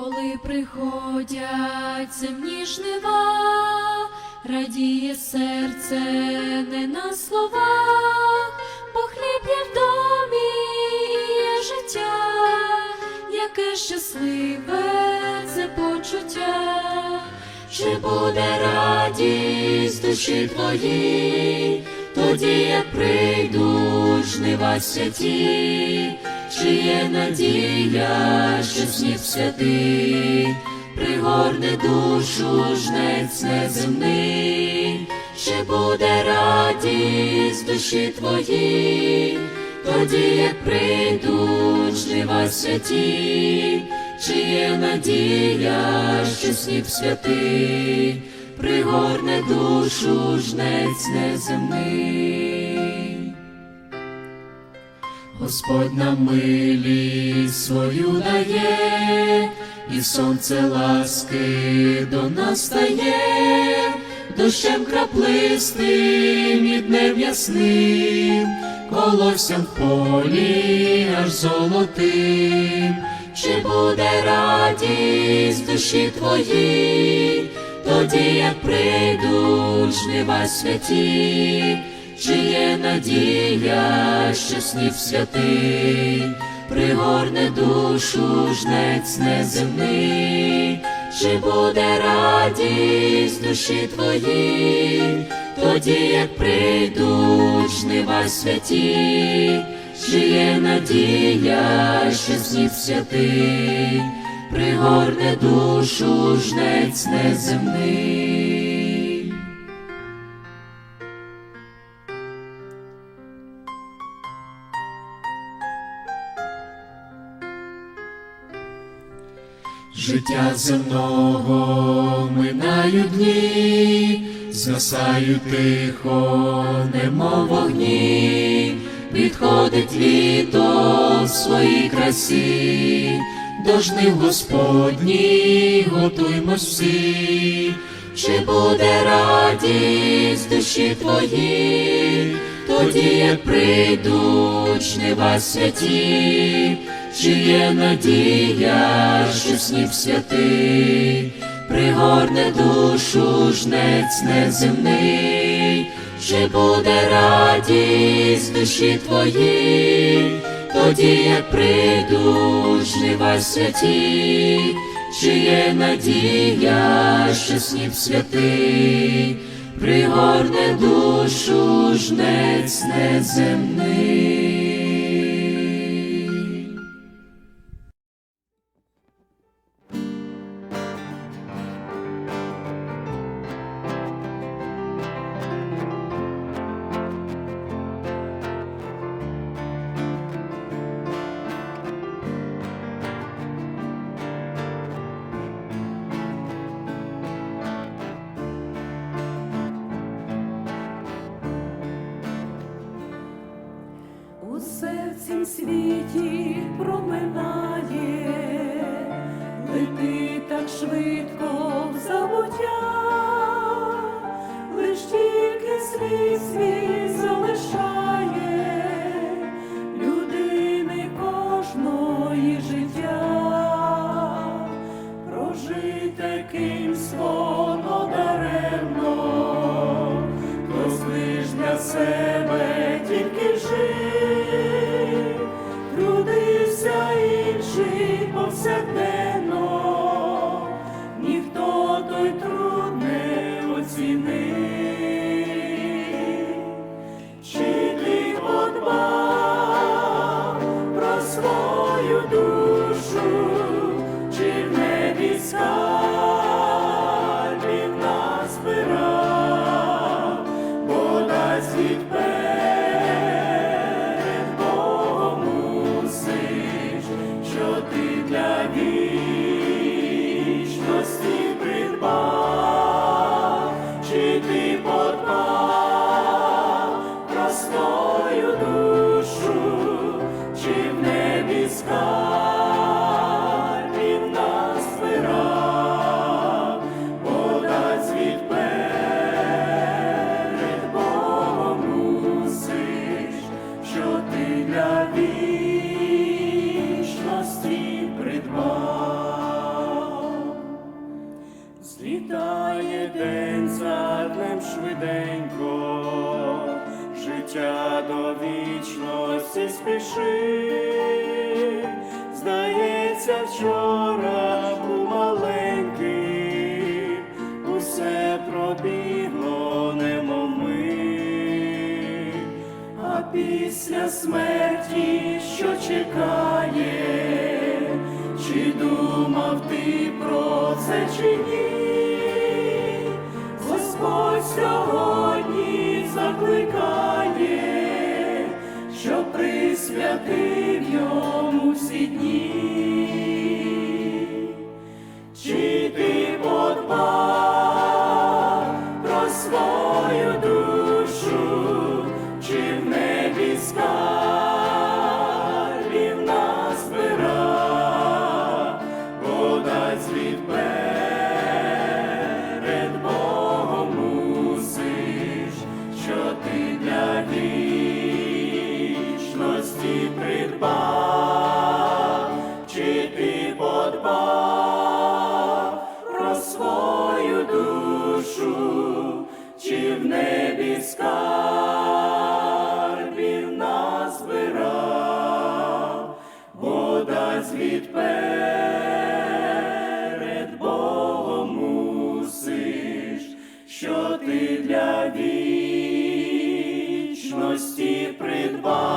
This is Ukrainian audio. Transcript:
коли приходять земні жнива, радіє серце не на словах, бо хліб є в домі і є життя, яке щасливе це почуття, чи буде радість душі твоїй, тоді як прийдуть жнива святі, чи є надія, що снів святий, пригорне душу жнець неземний, чи буде радість душі твоїй, тоді як прийдуть жнива святі, чи є надія, що снів святий, пригорне душу жнець неземний. Господь нам милість свою дає, і сонце ласки до нас стає, дощем краплистим і днем ясним, колоссям в полі аж золотим, чи буде радість душі твоїй, тоді як прийдуть жнива святі, чи є надія, що снів святий, пригорне душу жнець неземний, чи буде радість душі твоїй, тоді як прийдуть жнива святі, чи є надія, що снів святий, пригорне душу жнець неземний. Життя земного. Минають дні, згасають тихо, немов вогні, підходить літо в своїй красі, до Господні готуймось всі, чи буде радість душі твої, тоді як прийдуть жнива святі, чи є надія, що снів святий, пригорне душу жнець неземний, чи буде радість душі твої, тоді як прийдуть жнива святі, чи є надія, що снів святий, пригорне душу жнець неземний. Світі проминає, лети так швидко в забуття, лиш тільки слід свій залишає людини кожної швиденько, життя до вічності спішить, здається, вчора був маленький, усе пробігло немов мить. А після смерті, що чекає, чи думав ти про це чи ні? Присвятив йому всі дні. Ти для вічності придбав,